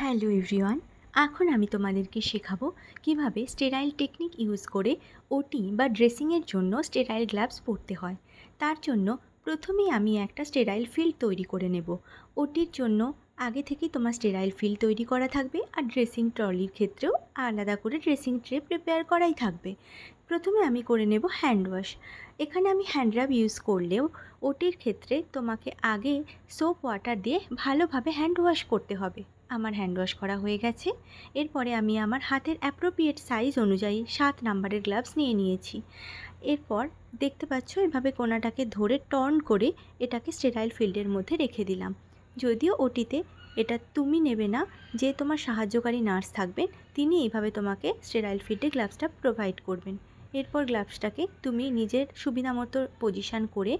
Hello everyone, এখন আমি তোমাদেরকে শেখাবো কীভাবে স্টেরাইল টেকনিক ইউজ করে ওটি বা ড্রেসিংয়ের জন্য স্টেরাইল গ্লাভস পরতে হয়। তার জন্য প্রথমে আমি একটা স্টেরাইল ফিল্ড তৈরি করে নেব। ওটির জন্য আগে তোমার স্টেরাইল ফিল্ড তৈরি করা থাকবে আর ড্রেসিং ট্রলির ক্ষেত্রেও আলাদা করে ড্রেসিং ট্রে প্রিপেয়ার করাই থাকবে। প্রথমে আমি করে নেব হ্যান্ড ওয়াশ এখানে আমি হ্যান্ড রাব ইউজ করলেও ওটির ক্ষেত্রে তোমাকে আগে সোপ ওয়াটার দিয়ে ভালোভাবে হ্যান্ড ওয়াশ করতে হবে। আমার হ্যান্ড ওয়াশ করা হয়ে গেছে। এরপরে আমি আমার হাতের অ্যাপ্রোপ্রিয়েট সাইজ অনুযায়ী সাত নাম্বারের গ্লাভস নিয়ে নিয়েছি। এরপর দেখতে পাচ্ছ এভাবে কোনাটাকে ধরে টর্ন করে এটাকে স্টেরাইল ফিল্ডের মধ্যে রেখে দিলাম। যদিও ওটিতে এটা তুমি নেবে না, যে তোমার সাহায্যকারী নার্স থাকবেন, তিনি এইভাবে তোমাকে স্টেরাইল ফিল্ডে গ্লাভসটা প্রোভাইড করবেন। এরপর গ্লাভসটাকে তুমি নিজের সুবিধা মতো পজিশান করে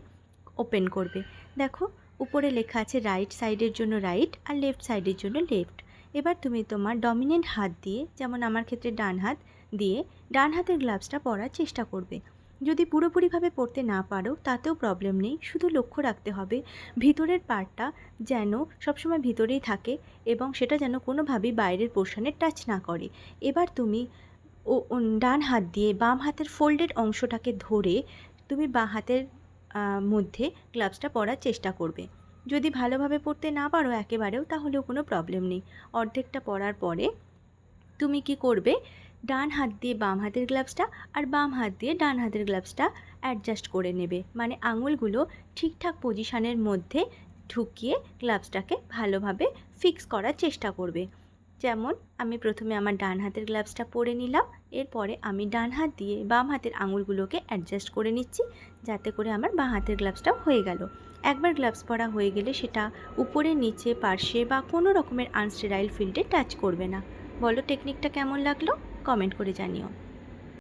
ওপেন করবে। দেখো, উপরে লেখা আছে রাইট সাইডের জন্য রাইট আর লেফট সাইডের জন্য লেফট এবার তুমি তোমার ডমিনেন্ট হাত দিয়ে, যেমন আমার ক্ষেত্রে ডান হাত দিয়ে, ডান হাতের গ্লাভসটা পরার চেষ্টা করবে। যদি পুরোপুরিভাবে পরতে না পারো, তাতেও প্রবলেম নেই। শুধু লক্ষ্য রাখতে হবে, ভিতরের পার্টটা যেন সবসময় ভিতরেই থাকে এবং সেটা যেন কোনোভাবেই বাইরের পোর্শনে টাচ না করে। এবার তুমি ও ডান হাত দিয়ে বাম হাতের ফোল্ডেড অংশটাকে ধরে তুমি বাঁ হাতের মধ্যে গ্লাভসটা পরার চেষ্টা করবে। যদি ভালোভাবে পরতে না পারো একেবারেও, তাহলেও কোনো প্রবলেম নেই। অর্ধেকটা পরার পরে তুমি কি করবে? ডান হাত দিয়ে বাম হাতের গ্লাভসটা আর বাম হাত দিয়ে ডান হাতের গ্লাভসটা অ্যাডজাস্ট করে নেবে। মানে আঙুলগুলো ঠিকঠাক পজিশানের মধ্যে ঢুকিয়ে গ্লাভসটাকে ভালোভাবে ফিক্স করার চেষ্টা করবে। যেমন আমি প্রথমে আমার ডান হাতের গ্লাভসটা পরে নিলাম, এরপরে আমি ডান হাত দিয়ে বাম হাতের আঙুলগুলোকে অ্যাডজাস্ট করে নিচ্ছি, যাতে করে আমার বাঁ হাতের গ্লাভসটাও হয়ে গেল। একবার গ্লাভস পরা হয়ে গেলে সেটা উপরে, নিচে, পার্শ্বে বা কোনো রকমের আনস্টেরাইল ফিল্ডে টাচ করবে না। বলো টেকনিকটা কেমন লাগল? কমেন্ট করে জানিও।